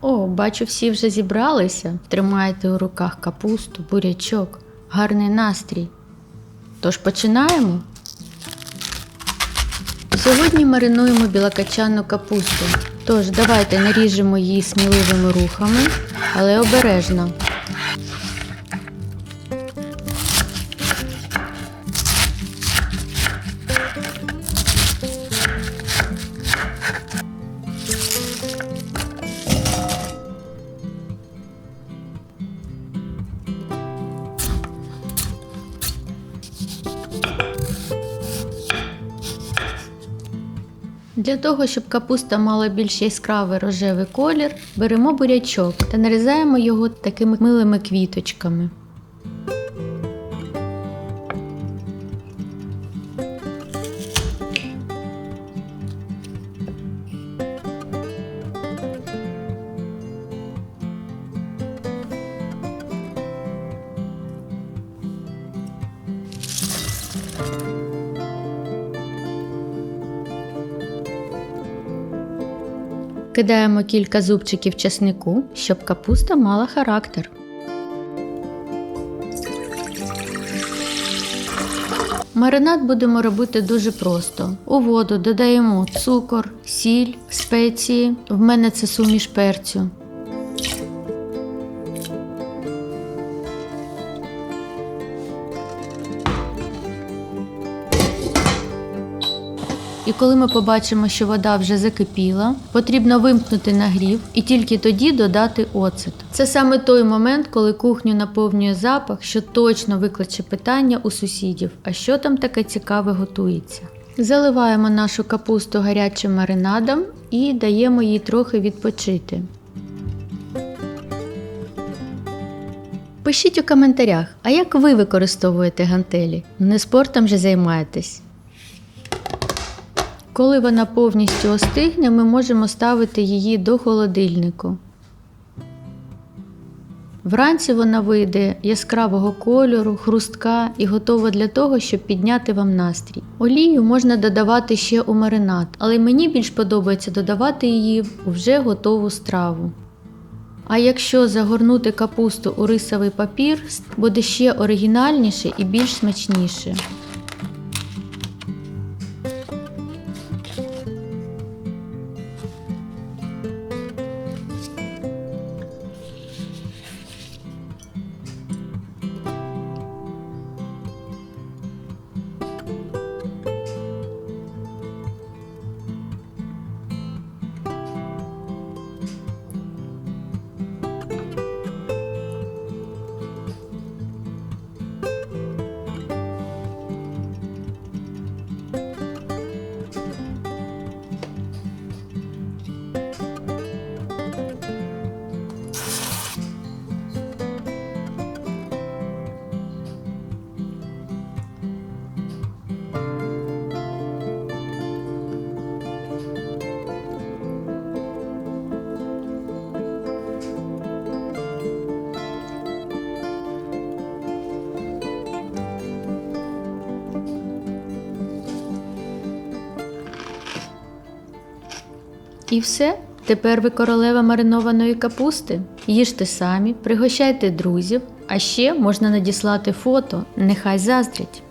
О, бачу, всі вже зібралися. Тримаєте у руках капусту, бурячок, гарний настрій. Тож починаємо. Сьогодні маринуємо білокачанну капусту. Тож давайте наріжемо її сміливими рухами, але обережно. Для того, щоб капуста мала більш яскравий рожевий колір, беремо бурячок та нарізаємо його такими милими квіточками. Кидаємо кілька зубчиків чеснику, щоб капуста мала характер. Маринад будемо робити дуже просто. У воду додаємо цукор, сіль, спеції. В мене це суміш перцю. І коли ми побачимо, що вода вже закипіла, потрібно вимкнути нагрів і тільки тоді додати оцет. Це саме той момент, коли кухню наповнює запах, що точно викличе питання у сусідів, а що там таке цікаве готується. Заливаємо нашу капусту гарячим маринадом і даємо їй трохи відпочити. Пишіть у коментарях, а як ви використовуєте гантелі? Не спортом же займаєтесь. Коли вона повністю остигне, ми можемо ставити її до холодильнику. Вранці вона вийде яскравого кольору, хрустка і готова для того, щоб підняти вам настрій. Олію можна додавати ще у маринад, але мені більш подобається додавати її у вже готову страву. А якщо загорнути капусту у рисовий папір, буде ще оригінальніше і більш смачніше. І все. Тепер ви королева маринованої капусти. Їжте самі, пригощайте друзів, а ще можна надіслати фото, нехай заздрять.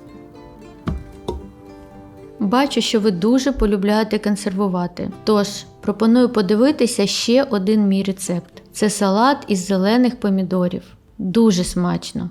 Бачу, що ви дуже полюбляєте консервувати. Тож пропоную подивитися ще один мій рецепт: це салат із зелених помідорів. Дуже смачно.